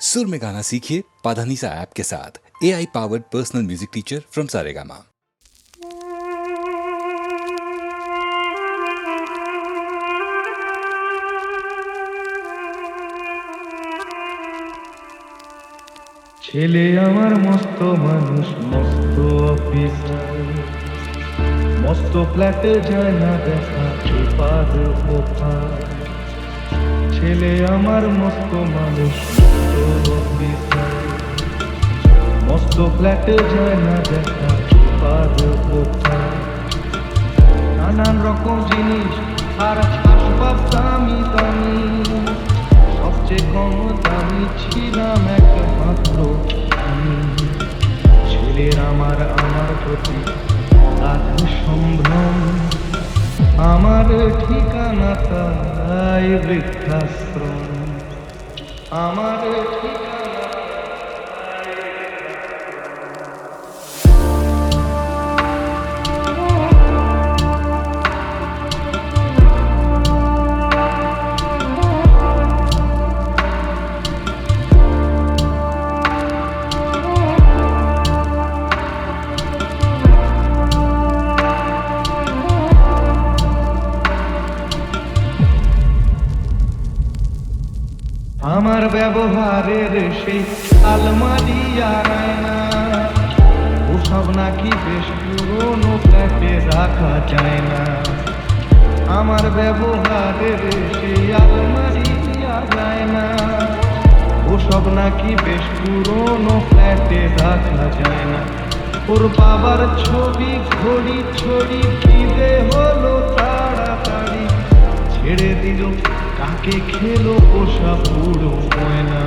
सुर में गाना सीखिए पाधानीसा ऐप के साथ A I powered personal music teacher from Saregama ছেলে আমার মস্ত মানুষ মস্ত অফিসার মস্ত ফ্ল্যাটে যায় না দেখা এপার ওপার ছেলে আমার মস্ত মানুষ মস্ত ফ্ল্যাটে যায় না দেখা এপার ওপার নানান রকম জিনিস আর আসবাব দামি দামি সবচেয়ে কম দামি ছিলাম একমাত্র আমি। ছেলের আমার আমার প্রতি আধ সম্ভ্রম। আমার ঠিকানা তাই বৃদ্ধাশ্রম। আমার ঠিকানা আমার ব্যবহারের সেই আলমারি আর আয়না। ওসব নাকি বেশ পুরোনো ফ্ল্যাটে রাখা যায় না। আমার ব্যবহারের সেই আলমারি আর আয়না। ওসব নাকি বেশ পুরোনো ফ্ল্যাটে রাখা যায় না। ওর বাবার ছবি ঘড়ি ছড়ি কিনে হলো তাড়াতাড়ি ছেড়ে দিল। কাকে খেলো পোষা পুরো ময়না।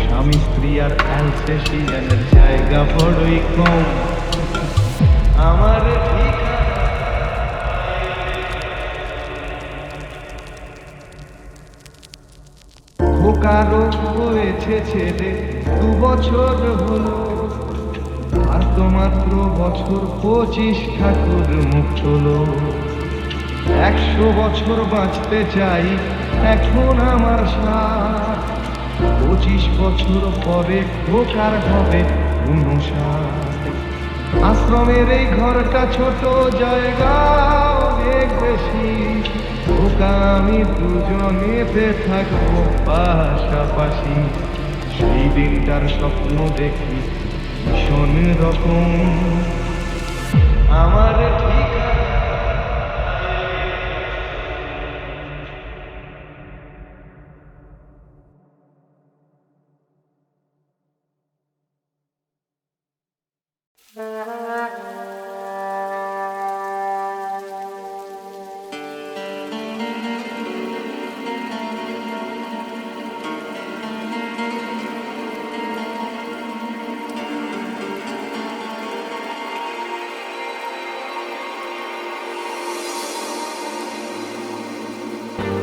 স্বামী, স্ত্রী আর অ্যালসেশিয়ানের জায়গা বড়ই কম। আমার খোকারও হয়েছে ছেলে, দু বছর হলো। আর তো মাত্র বছর পঁচিশ ঠাকুর মুখ চলো একশো বছর বাঁচতে চাই, এখন আমার সাত পঁচিশ বছর পরে খোকার হবে উনষাট। আশ্রমের এই ঘরটা ছোট জায়গা অনেক বেশি। খোকা, আমি দুজনেতে থাকব পাশাপাশি। সেই দিনটার স্বপ্ন দেখি ভীষণ রকম। আমার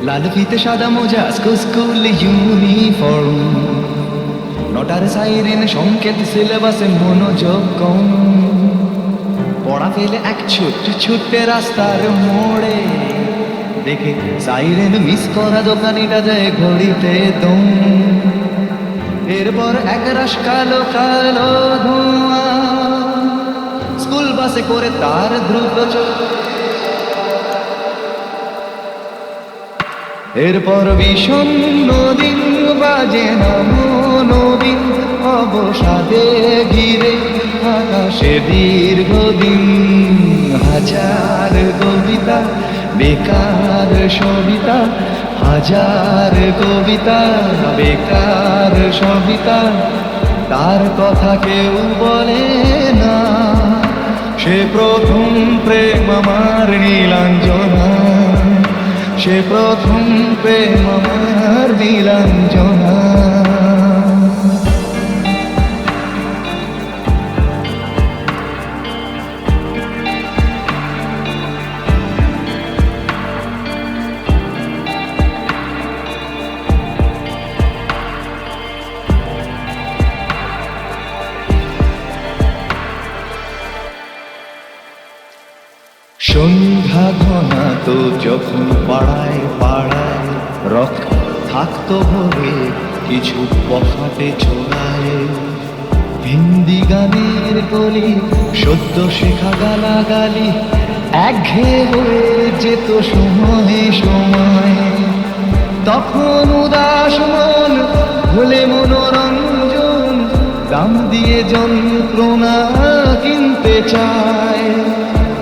লাল ফিতে সাদা মোজা স্কুল স্কুল ইউনিফর্ম নটার সাইরেন সংকেত সিলেবাসে মনোযোগ কম পড়া ফেলে এক ছোট্ট ছোট্ট রাস্তার মোড়ে দেখে সাইরেন মিস করা দোকানিটা যায় ঘড়িতে দম এরপর এক রাস কালো কালো ধোঁয়া। স্কুল বাসে করে তার দ্রুত চল। এরপর বিষণ্ণ দিন বাজে না নদীন অবসাদে ঘিরে আকাশে দীর্ঘদিন হাজার কবিতা, বেকার সবিতা, হাজার কবিতা, বেকার সবিতা, তার কথা কেউ বলে না। সে প্রথম প্রেম আমার নীলাঞ্জনা। সে প্রথম প্রেম আমার নীলাঞ্জনা সন্ধ্যা ঘনা তো যখন ভরে কিছু পফাতে চোরায়। হিন্দি গানের কলি, সদ্য শেখা গালাগালি, একঘেয়ে হয়ে যেত সময়ে সময়। তখন উদাস মন হলে মনোরঞ্জন দাম দিয়ে যন্ত্রণা কিনতে চায়।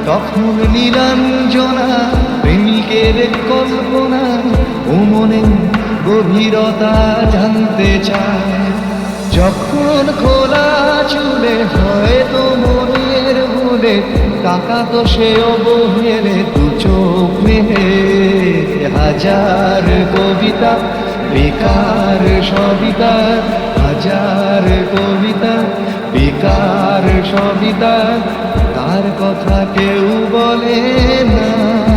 তখন নিরঞ্জনা, প্রেমিকের কল্পনা, ও মনে গভীরতা জানতে চায়। যখন খোলা চুলে হয়তো মনের ভুলে টাকা তো সে অবহেলে দু চোখ মেলে। হাজার কবিতা, বেকার সবিতা, হাজার কবিতা, বেকার সবিতা, তার কথা কেউ বলে না।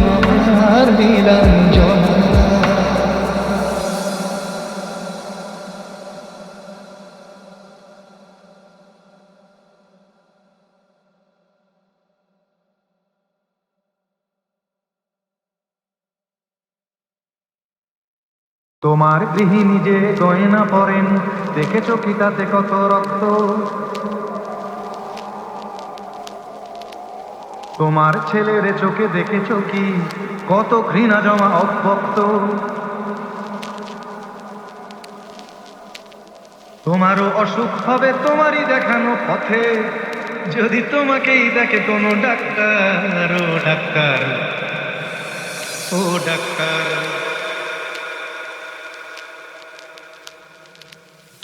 তোমার গৃহিণী যে গয়না পরেন। দেখেছ কি তাতে কত রক্ত? তোমার ছেলের চোখে দেখেছ কি কত ঘৃণা জমা অভক্ত তোমারও অসুখ হবে, তোমারই দেখানো পথে। যদি তোমাকেই দেখে কোনো ডাক্তার, ও ডাক্তার ও ডাক্তার।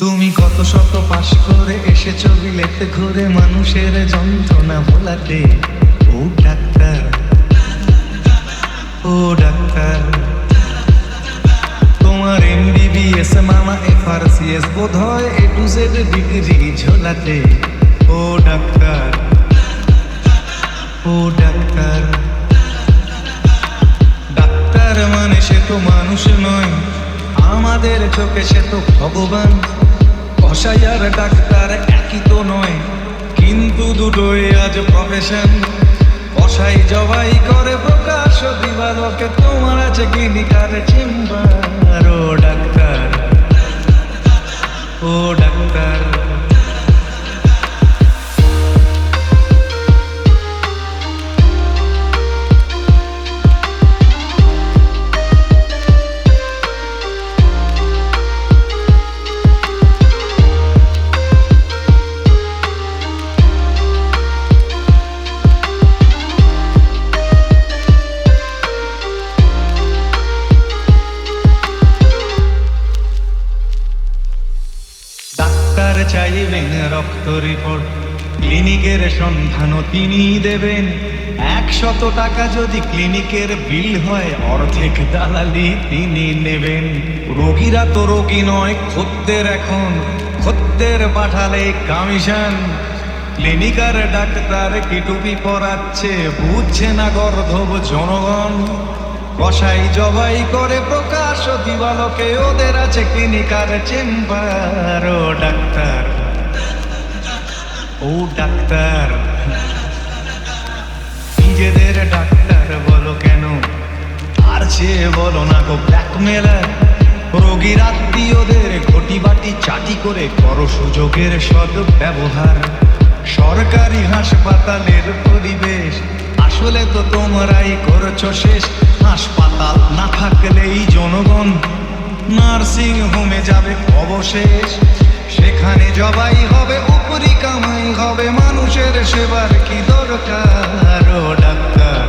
তুমি কত শত পাশ করে এসেছ বিলেতে ঘুরে মানুষের যন্ত্রণা ভোলাতে। ও ডাক্তার ও ডাক্তার। তোমার এমবিবিএস, মামা এফআরসিএস বোধ হয় এ টু জেড ডিগ্রি ঝোলাতে। ও ডাক্তার ও ডাক্তার। ডাক্তার মানে সে তো মানুষ নয়, আমাদের চোখে সে তো ভগবান। কসাই আর ডাক্তার একই তো নয়, কিন্তু দুটোই আজ প্রফেশন কসাই জবাই করে, প্রকাশ দিবালকে তোমার আছে ক্লিনিকার চেম্বার ও ডাক্তার ও ডাক্তার। চাইবেন রক্ত রিপোর্ট। ক্লিনিকের সন্ধানও তিনি দেবেন। একশত টাকা যদি ক্লিনিকের বিল হয়, অর্ধেক দালালি তিনি নেবেন। রোগীরা তো রোগী নয়, খদ্দের এখন। খদ্দের পাঠালে কমিশন। ক্লিনিকার ডাক্তার কি টুপি পরাচ্ছে, বুঝছে না গর্ধব জনগণ। কসাই জবাই করে প্রকাশ দিবালকে, ওদের আছে ক্লিনিকার চেম্বার ও ডাক্তার। ও ডাক্তার। নিজেদের ডাক্তার বলো কেন? আর সে বলো না গো ব্ল্যাকমেলার রোগীর আত্মীয়দের ঘটি বাটি চাটি করে করো সুযোগের সদ ব্যবহার। সরকারি হাসপাতালের পরিবেশ, আসলে তো তোমরাই করছ শেষ। হাসপাতাল না থাকলেই জনগণ নার্সিং হোমে যাবে অবশেষ। সেখানে জবাই হবে, উপরি কামাই হবে, মানুষের সেবার কি দরকার? ডাক্তার।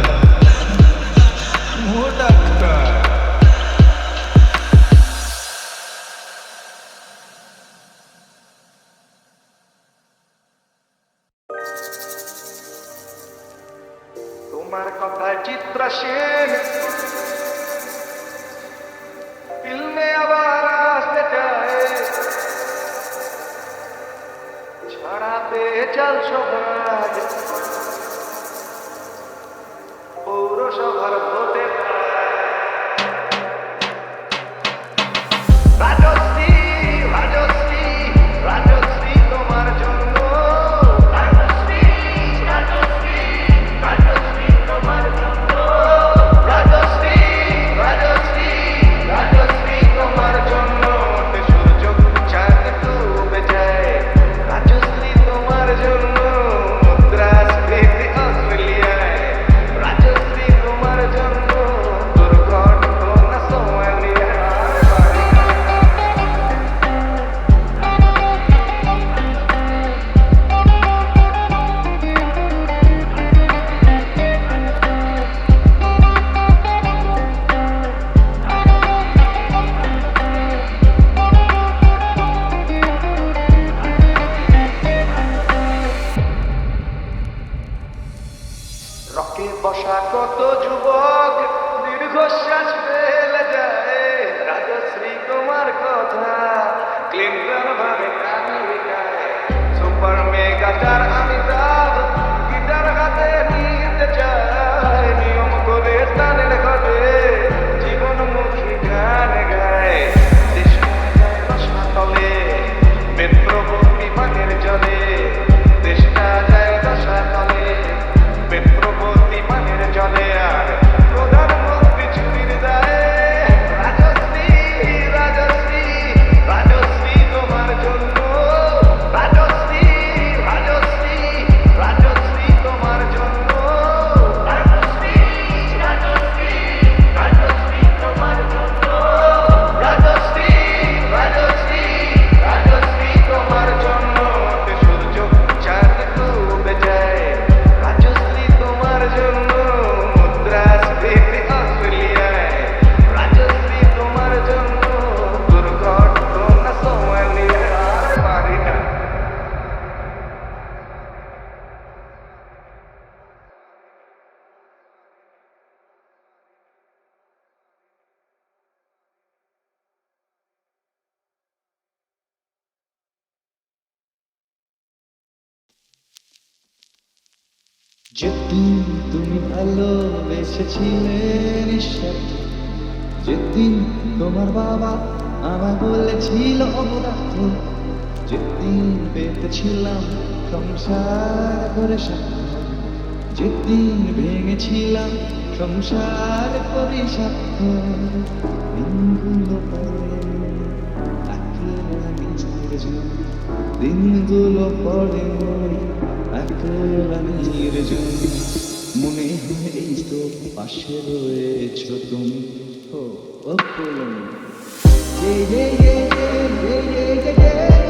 যেদিন তুমি ভালোবেসেছিলে নিঃস্বার্থ যেদিন তোমার বাবা আমায় বলেছিল অপদার্থ যেদিন পেতেছিলাম সংসার করে সাথে? যেদিন ভেঙেছিলাম সংসার করে সাথ? দিনগুলো পরে দিনগুলো পরে একলা একলানির জন্য মনে হয় এই তো পাশে রয়েছ তুমি ও ও এই এই এই এই এই এই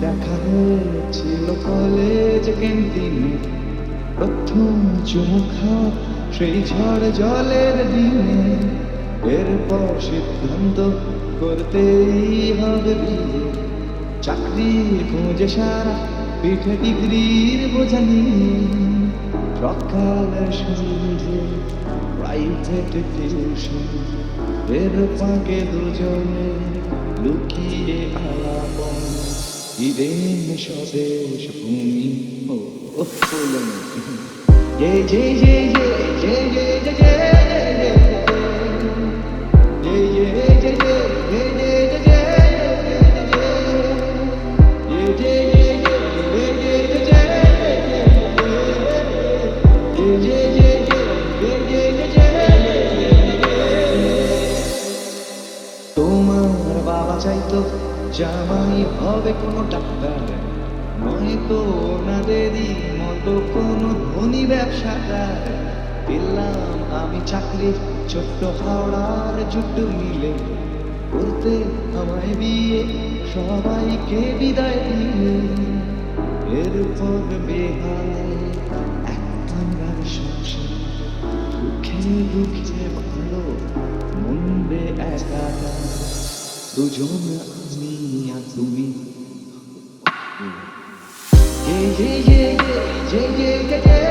দেখা হয়েছিল কলেজ ক্যান্টিনে প্রথম চুমু খাওয়া সেই ঝড় জলের দিনে। এরপর সিদ্ধান্ত করতেই হবে বিয়ে। চাকরির খোঁজে সারা পিঠে ডিগ্রির বোঝা নিয়ে সকাল সন্ধে প্রাইভেট টিউশন এর ফাঁকে দুজনে লুকিয়ে আলাপন Gidelim meşabe şapumi Oh, oh, oh, Ye, ye, ye, ye, ye, ye, ye, ye, ye, ye. জামাই হবে কোনো ডাক্তার। নয়তো ওনাদেরই মতো কোনো ধনী ব্যবসাদার। পেলাম আমি চাকরি ছোট্ট হাওড়ার জুটু মিলে। করতে আমায় বিয়ে, সবাইকে বিদায় দিলে। এরপর বেহাল একটার সংসার। দুঃখে দুঃখে ভালো মন্দে একাকার। দুজন လူပြီးရေရေရေရေရေကတဲ့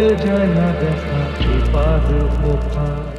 মস্ত ফ্ল্যাটে যায় না দেখা এপার ওপার